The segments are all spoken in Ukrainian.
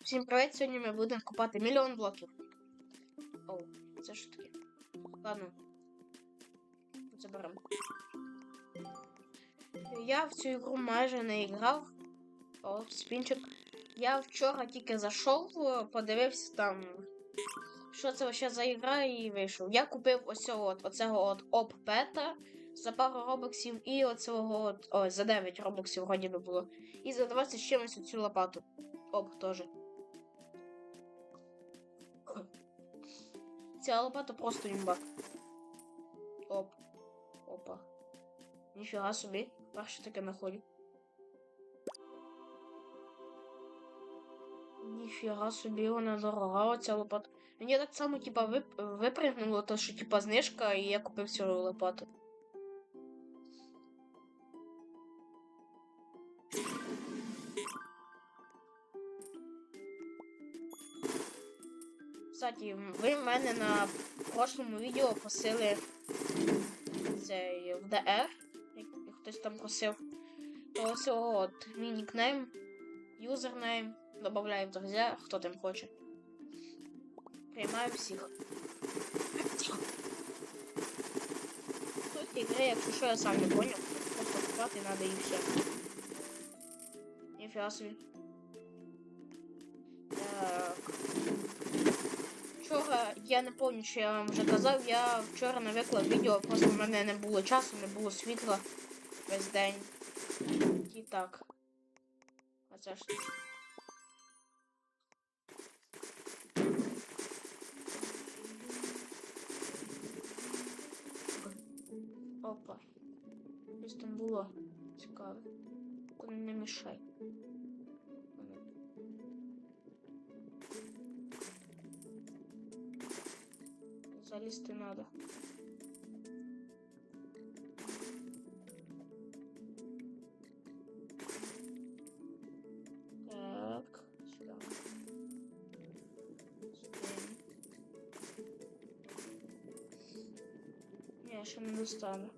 Всім привіт! Сьогодні ми будемо купати мільйон блоків. Оу, це що таке? Ладно. Заберемо. Я в цю ігру майже не грав. О, спінчик. Я вчора тільки зайшов, подивився там, що це вообще за ігра, і вийшов. Я купив ось от, оцього от оп-пета за пару робоксів і оцього от. Ой, за 9 робоксів вроді би було. І за 20 з чимось оцю лопату. Оп, теж. Ця лопата просто імба. Оп. Опа. Ніфіга собі. Перше таке находю. Ніфіга собі, вона дорога, оця лопата. Мені так само, типа, вип... випригнуло, то що, типа, знижка, і я купив цю лопату. Кстати, ви в мене на прошлому відео просили цей в DR, як хтось там просив. То ось от мій нікнейм, юзернейм, додаю в друзі, хто там хоче. Приймаю всіх. Тут ігри, якщо що я сам не поняв, просто купати треба і все. Ніфіга собі. Я не пам'ятаю, що я вам вже казав, я вчора не відео, просто в мене не було часу, не було світла весь день. І так. А це ж. Опа. Щось там було цікаве. Не мішай. Залізти надо. Так, сюда. Сюди. Ні, ще не достану.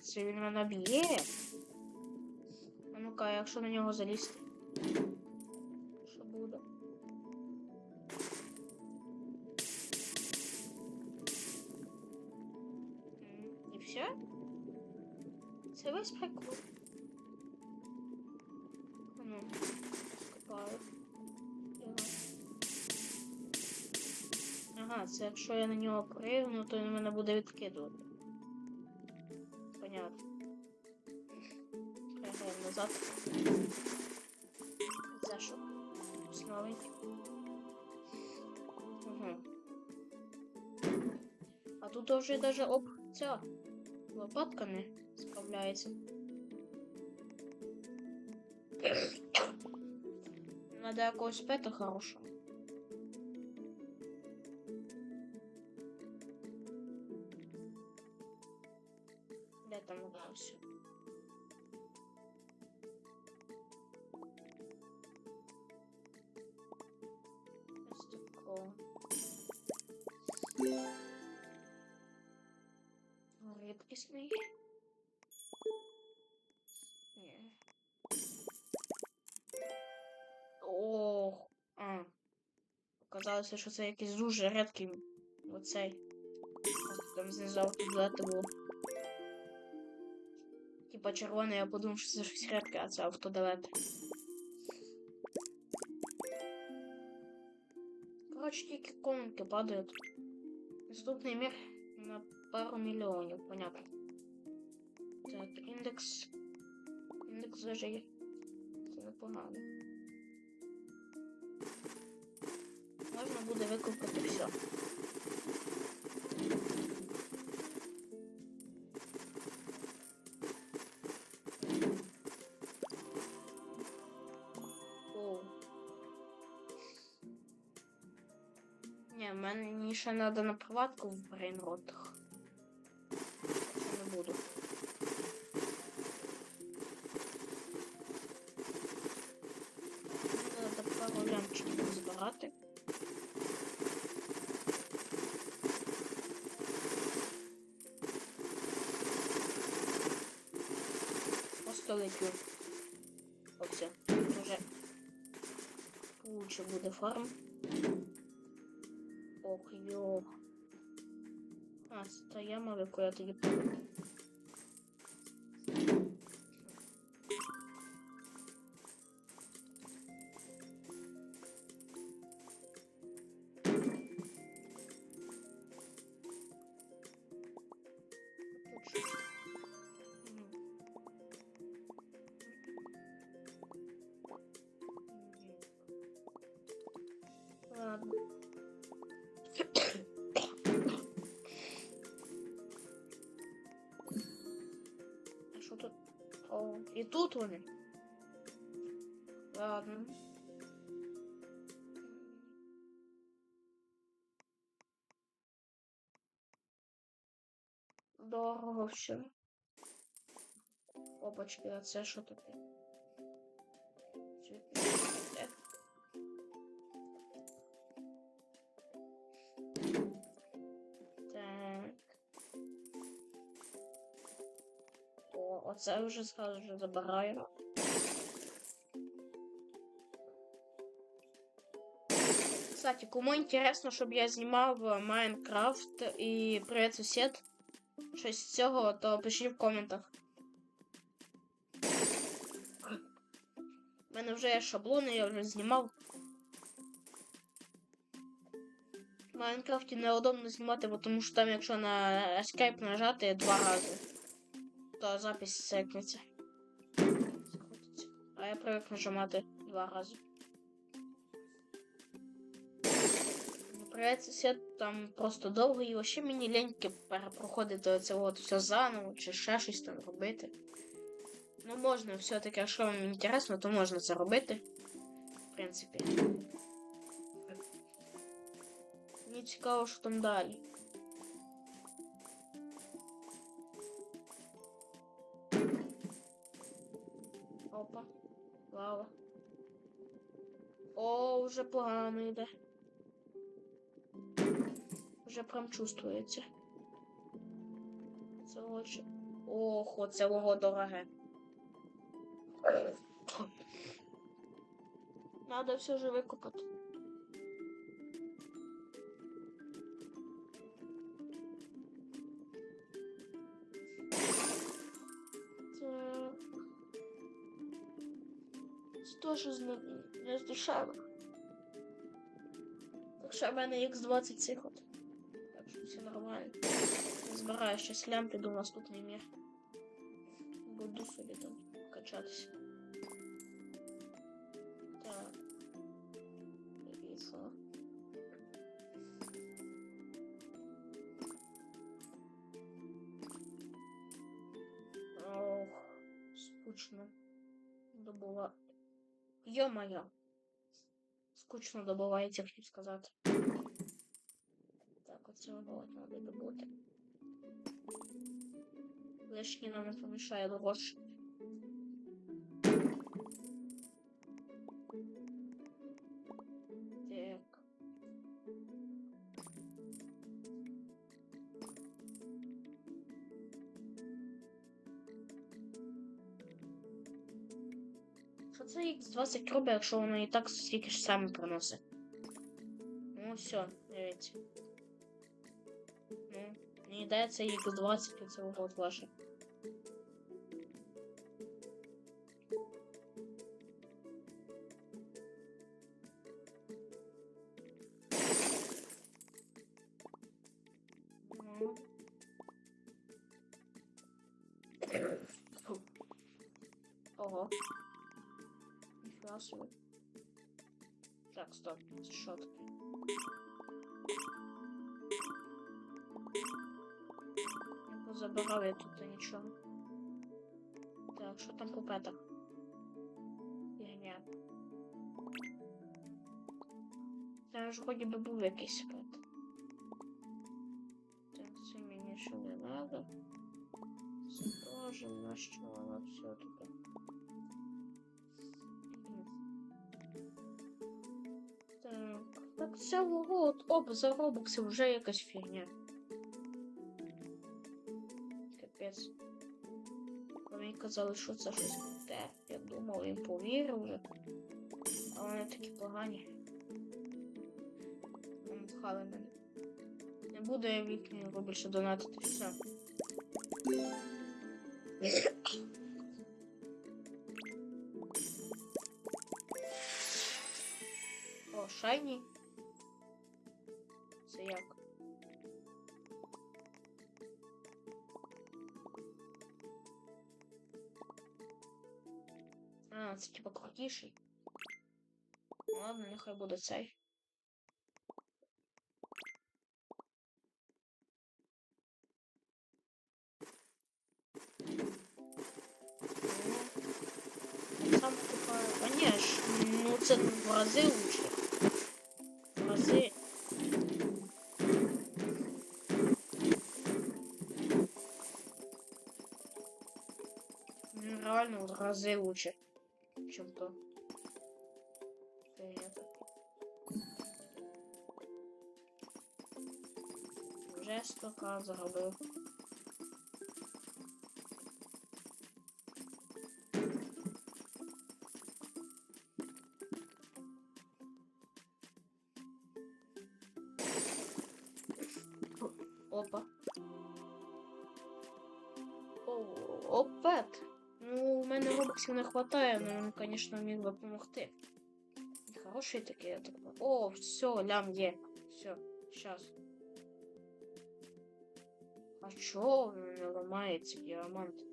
Це він мене б'є. А ну-ка, якщо на нього залізти. Що буде? І все? Це весь прикол. Ну, скопаю. Ага, це якщо я на нього пригну, то він мене буде відкидувати. Понятно. Пригаємо назад. Що? Новенький. Угу. А тут вже даже об ця лопатка не справляється. Надо якогось пета хорошого. Оказалося, що це якийсь дуже рідкий оцей. Там знизу автодилети було. Типа червоний, я подумав, що це щось рідке, а це автодилет. Коротше, тільки комнатки падають. Наступний мір на пару мільйонів, понятно. Так, індекс. Індекс вже є. Це непогано. Буде викупити все. Оу. Ні, в мене ще треба на приватку в брейнротах. Не буду. Летю. Оце. Тут уже лучше буде фарм. Ох, йо. А, це та яма, в яку що тут? О, і тут вони. Ладно. Дорого все. Опачки, а це що таке? Цвіт- оце вже зразу вже забираю. Кстати, кому інтересно, щоб я знімав Майнкрафт і Привіт сусід, щось з цього, то пишіть в коментах. У мене вже є шаблони, я вже знімав. В Майнкрафті неудобно знімати, тому що там, якщо на Escape нажати два рази, то запись секнеться. А я привик нажимати два рази. Сусід, там просто довго і ще мені леньки перепроходити цього от все заново, чи ще щось там робити. Ну, можна все-таки, якщо вам інтересно, то можна це робити. В принципі. Мені цікаво, що там далі. Лава. О, вже погано йде. Вже прям чувствується. Це очі. Ох, оце лого дороге. Надо все же викопати. Теж з не, з. Так що в мене X20 цих от. Так що все нормально. Збираю щось лям, піду в наступний мір. Буду собі там качатися. Так. Весело. Ох, скучно. Добула. Ё-моё. Скучно добувається, хотів сказати. Так, оце воно треба добути. Лишній нам не помішає гроші. Що це X20 робить, якщо воно і так стільки ж саме приносить? Ну все, дивіться. Ну, мені йдеться X20 і це от ваше. Ніфіга собі. Так, стоп, це що таке? Не позабирав я тут нічого. Так, що там по петах? Фігня. Там ж вроді би був якийсь пет. Так, це мені ще не надо. Це теж на що воно все тут. Це вот, оп, за робокси вже якась фігня. Капець. Вони казали, що це щось круте. Я думав, їм повірив вже. А вони такі погані. Пхали мене. Не буду я в їхню його більше донатити. Все. О, шайні. А, типа крутіший. Ну, Ладно, нехай буде цей. Ну, Сам типа, конечно, ну це в рази лучше. В рази. Ну, реально в рази лучше, чем то. Это. Вже 100к заробив. Не хватає, але він, звісно, міг би допомогти. Хороший такий, я так. О, все, лям є. Все, щас. А чого він не ламається діамант?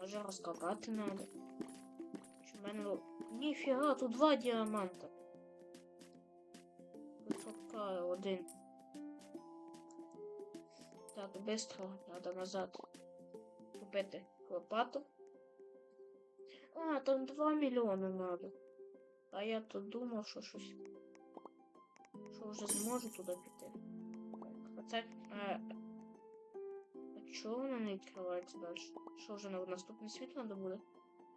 Може надо. Чи в тут два діаманта. Висока один. Так, быстро надо назад купити лопату. А, там 2 мільйони надо. А я тут думав, що щось. Що вже зможу туди піти. А це. А, а чого воно не відкривається далі? Що вже на наступний світ треба буде?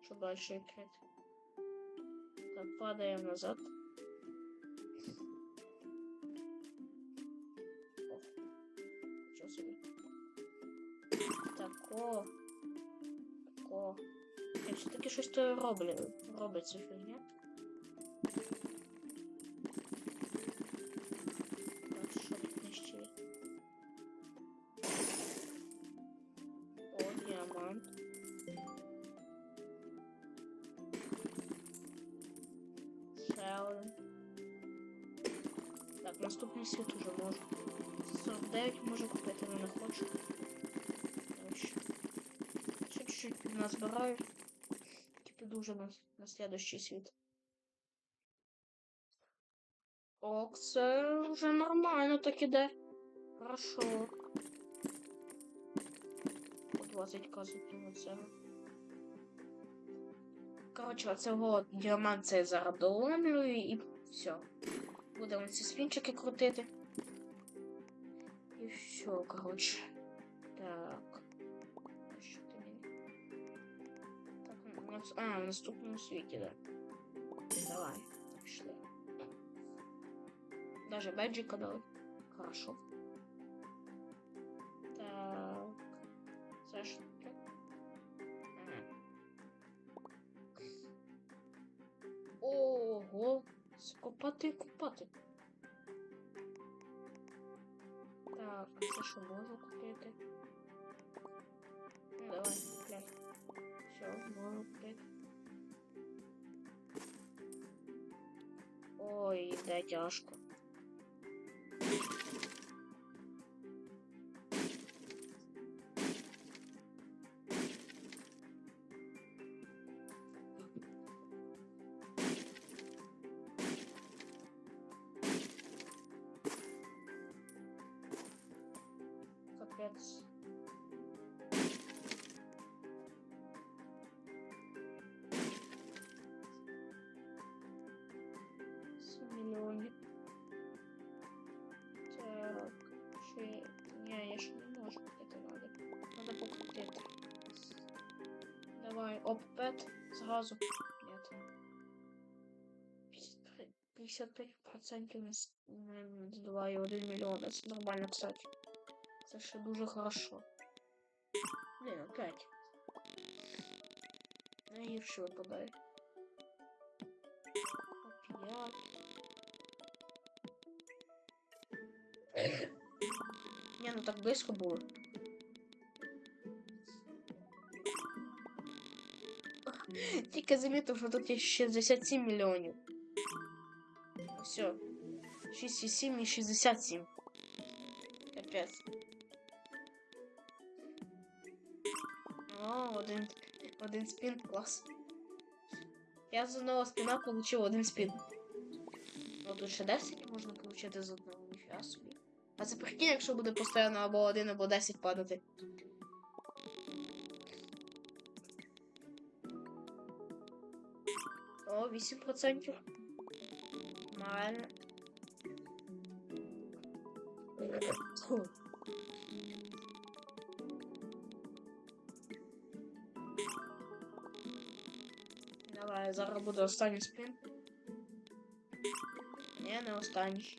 Щоб далі відкрити. Так, падаємо назад. О, Нічого собі. Тако. Тако. Все-таки щось то. Робить цю фігня. Так, що тут нижче? є? О, діамант. Ще. Так, наступний світ уже можу. 49 можу купити, але не хочу. Чуть-чуть назбираю. Піду на, на следующий світ. Ок, це вже нормально так іде. Хорошо. По 20 казу це. Коротше, оцього діамант це я зараз доломлю і все. Будемо ці спінчики крутити. І все, коротше. Так. нас- а, в наступному світі, да. Давай, пішли. Даже беджика дали. Хорошо. Так. Це що таке? Ага. Ого! Скопати і купати. Так, а це що можу купити? Ну, давай, купляй. Все, купити. Ой, де тяжко. Давай, оп-пет зразу. Нет. 55% не с- не здуває 1 мільйон. Це нормально, кстати. Це ще дуже хорошо. Опять. Найгірше випадає. Опять. Не, ну так близько було. Тільки замітив, що тут є 67 мільйонів. Все. 6,7 і 67. Капець. О, один, один спін, клас. Я з одного спіна получив один спін. О, тут ще 10 можна получити з одного, ніфіга собі. А це прикинь, якщо буде постійно або один, або 10 падати. 8%. Нормально. Фу. Давай, зараз буде останній спін. Ні, не останній.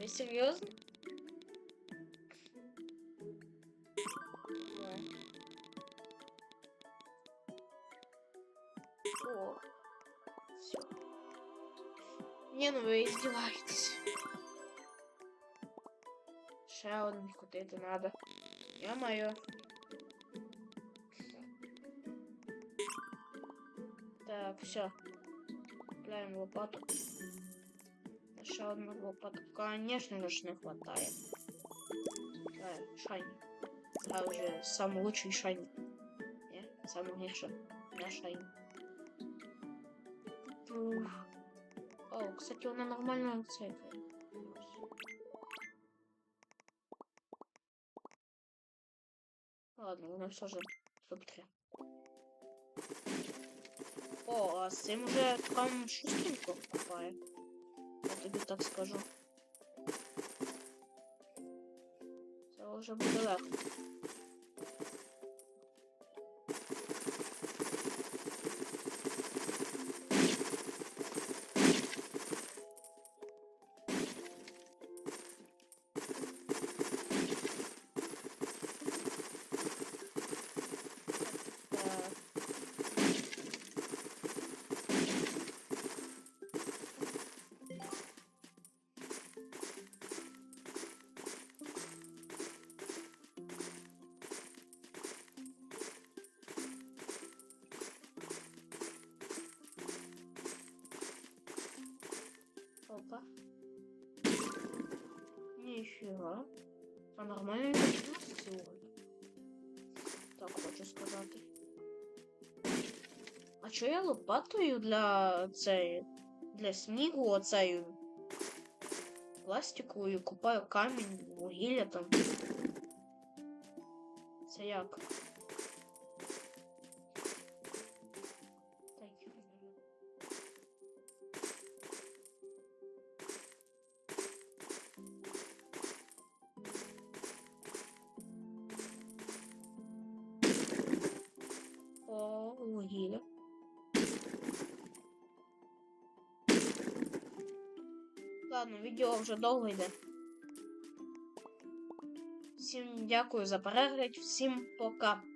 Ви серйозно? Ви издеваетесь. Ще один крутити надо. Я маю. Так, все. Купляем лопату. Еще одну лопату. Конечно же, не хватает. Давай, шайник. А уже самый лучший шайник. Не, самый лучший. Не шайник. Ух. О, кстати, вона нормально цейкає. Ладно, вона все же топ-3. О, а з цим вже там шустренько купає. Я тобі так скажу. Це вже буде легко. Нифига. А нормально не сегодня. Так хочу сказати. А чо я лопатою для цей. Для снігу оцею пластиковою купаю камінь, вугілля там. Це як? Відео вже довго йде. Всім дякую за перегляд, всім пока.